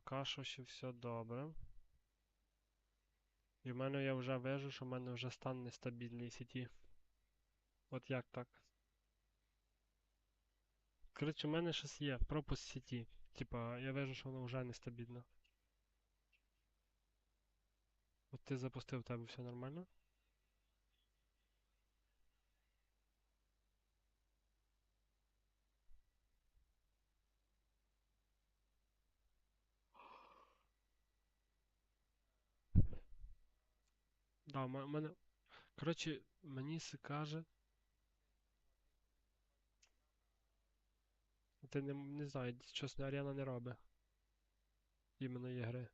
Поки що ще все добре. І в мене я вже вижу, що в мене вже стан нестабільний сіті. От як так? Коротше, у мене щось є, пропуск сіті. Типа, я вижу, що воно вже нестабільно. От ти запустив, в тебе все нормально? Да, у мене. Коротше, мені се каже. Ти не, не знаю, щось арена не робить. Іменно ігри.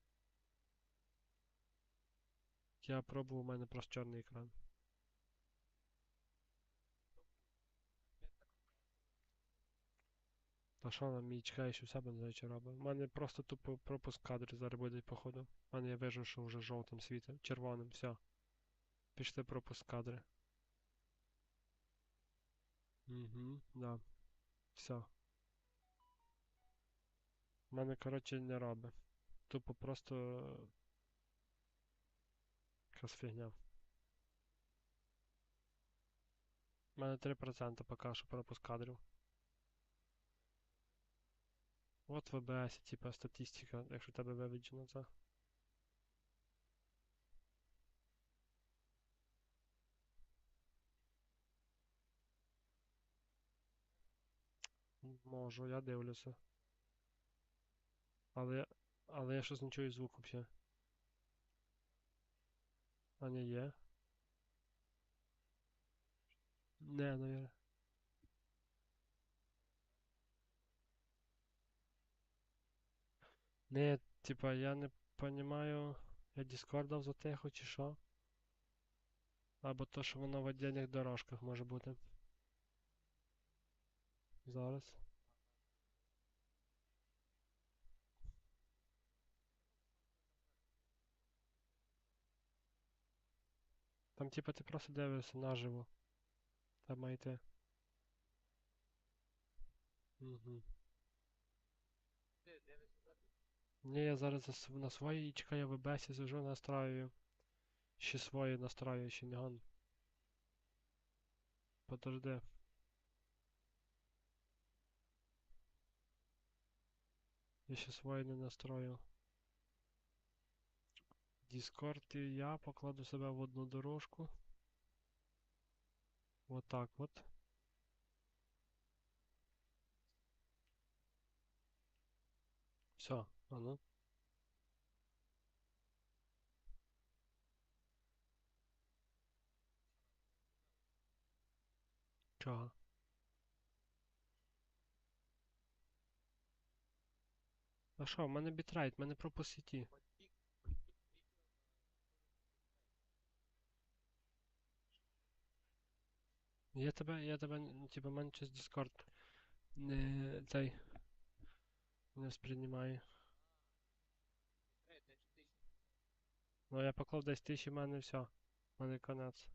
Я пробував, у мене просто чорний екран. Та що нам мій чекає, що себе не знаю, чи робить. У мене просто тупо пропуск кадрів зараз буде, походу. У мене я вижу, що вже жовтим світить, червоним, все. Пішли пропуск кадри. Угу, да. Все. У мене, коротше, не робить. Тупо просто. Якась фігня. У мене 3% поки що пропуск кадрів. От в ВБС, типа статистика, якщо тебе виведено це. Можу, я дивлюся. Але, я- але я щось не чую звуку взагалі. А не є. Не, навірно. Не, типа, я не понимаю, я Діскордав затихо чи що? Або то, що воно в отдельних дорожках може бути. Зараз. Там, типа, ти просто дивишся наживо. Там має йти. Угу. Ні, я зараз на своїй чекаю в ВБСі сижу, настраюю. Ще свої настраюю, ще не гон. Подожди. Я ще свої не настрою. Discord і я покладу себе в одну дорожку. Вот так вот. Все, а ну. Чого? А що, в мене бітрейт, в мене пропуск Я тебе, я тебе, типа, мене через Discord не цей не сприймає. Ну я поклав десь тисячі, в мене все. В мене конець.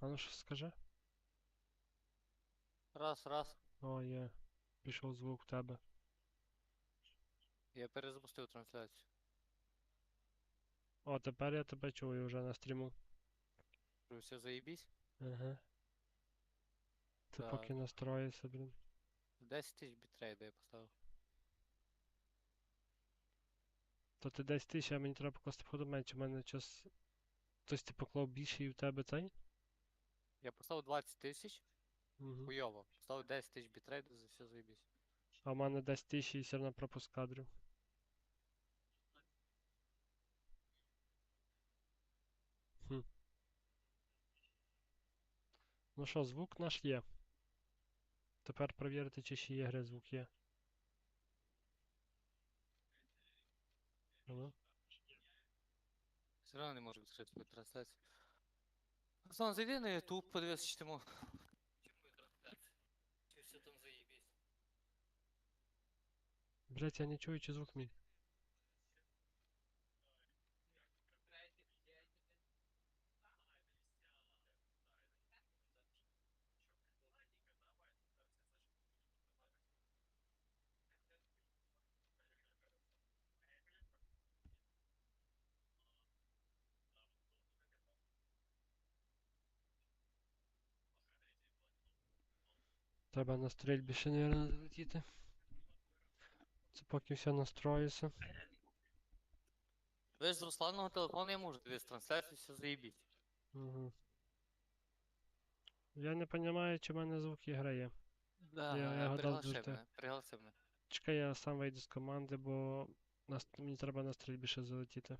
А ну що скажи? Раз, раз. О, є. Пішов звук в тебе. Я перезапустив трансляцію. О, тепер я тебе чую вже на стріму. Все заєбісь? Ага. Це Так. поки настроїться, блін. 10 тисяч бітрейда я поставив. То ти десь тисяч, а мені треба покласти походу менше. У мене час. Хтось ти поклав більше і в тебе цей? Я поставив 20 тисяч, Угу. хуйово. Поставив 10 тисяч бітрейда, за все заєбісь. А в мене десь тисяч і все одно пропуск кадрів. Хм. Ну що, звук наш є. Тепер перевірити, чи ще є гри звук є. Ну, Все одно не можу відкрити трансляцію. Руслан, зайди на YouTube, подивися, чи тому. Чи блять я не чую эти мне. Треба на стрельбище, наверное, залетіти. Це поки все настроїться. Ви ж з Русланого телефону я можу дивитися трансляцію, все заїбіть. Угу. Я не розумію, чи в мене звук ігри. Да, Я- я гадав, приглаши дуже те. мене, пригласи мене. Чекай, я сам вийду з команди, бо нас, мені треба на стрільбі ще залетіти.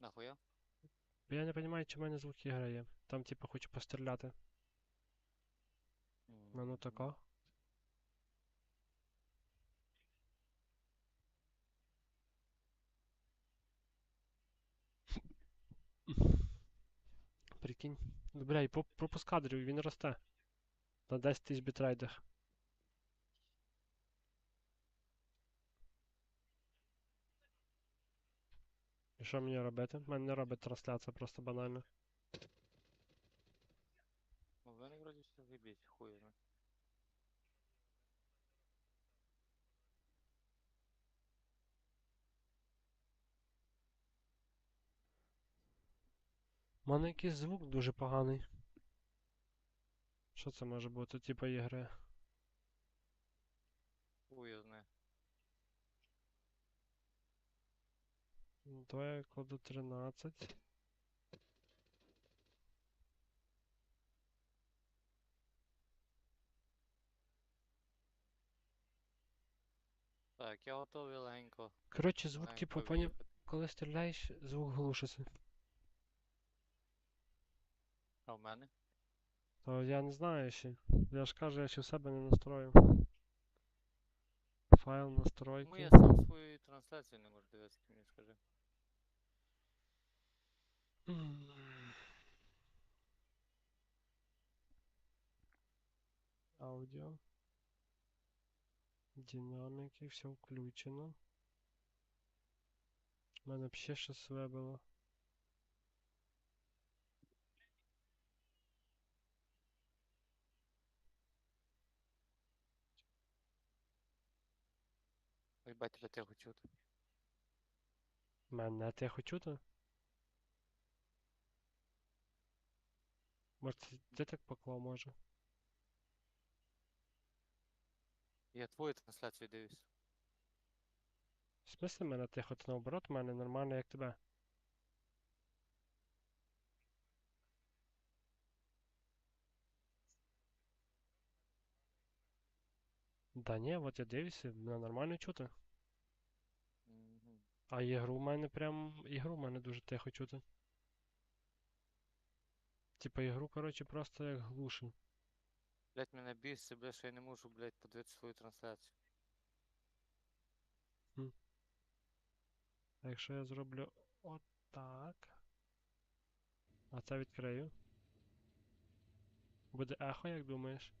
Нахуя? Бо я не розумію, чи в мене звук ігри. Там, типу, хочу постріляти. Ну, ну тако. Прикинь. Ну, Бля, і проп- пропуск кадрів, він росте. На 10 тисяч бітрейдах. І що мені робити? У мене не робить трансляція, просто банально. Ну, вони вроді все заїбіть, хуй У мене якийсь звук дуже поганий. Що це може бути, типу ігри? Його. Ну, я кладу 13. Так, я готовий легенько. Коротше, звук, типу, поняв, коли стріляєш, звук глушиться. А в мене? То я не знаю ще. Я ж кажу, я ще в себе не настрою. Файл Тому настройки. я сам свою трансляцію не можу дивитися, ти мені скажи. Аудіо. Динаміки, все включено. У мене б ще щось вибило. Ебать, тебе тихо чути. Мене тихо чути? Може, це ти так поклав, може? Я твою трансляцію дивлюсь. В смислі мене тихо, ти наоборот, мене нормально, як тебе. Да ні, от я дивлюся, мене нормально чути. А ігру в мене прям. Ігру в мене дуже тихо чути. Типа ігру, коротше, просто як глушин. Блять, мене бісить, блядь, що я не можу, блядь, подивитися свою трансляцію. А якщо я зроблю отак. А це відкрию. Буде ехо, як думаєш?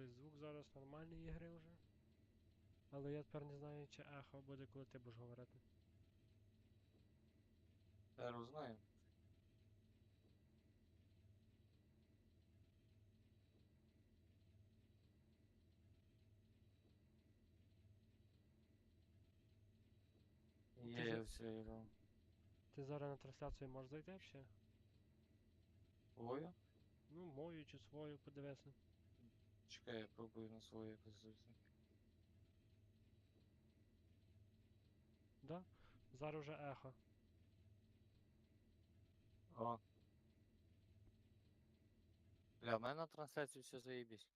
Тобто звук зараз нормальний ігри вже. Але я тепер не знаю, чи ехо буде, коли ти будеш говорити. Я знаю. Ти Я все играл. Ти зараз на трансляцію можеш зайти ще? Ой, Ну, мою чи свою, подивися. Чекай, я пробую на свою якось зайти. Да? Зараз вже ехо. О. Бля, в мене на трансляції все заєбісь.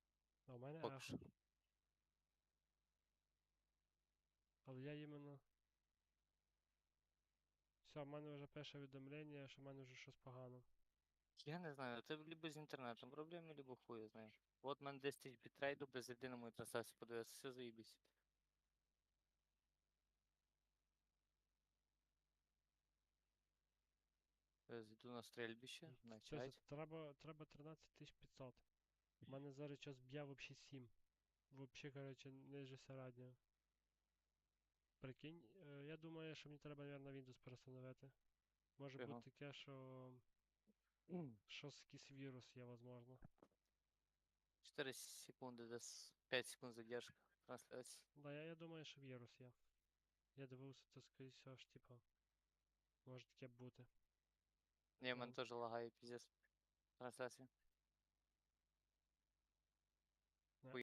А в мене Поки ехо. що. Але я іменно. Все, в мене вже пише повідомлення, що в мене вже щось погано. Я не знаю, це либо з інтернетом проблеми, либо хуй знаєш. От мене 10 тисяч бітрейду без єдиної трансляції подивився, все заїбісь. Е, зайду на стрельбище, на Що це? чай. Треба, треба 13500. У мене зараз час б'я вообще 7. Вообще, короче, ниже середнього. Прикинь, е, я думаю, що мені треба, мабуть, Windows перестановити. Може Чого? бути таке, що щось якийсь вірус є, возможно. 4 секунди, десь 5 секунд задержка трансляції. Да, я, я думаю, що вірус є. Я дивився, то скоріше всього ж, типа. Може таке бути. Ні, в мене теж лагає піздець. Трансляція.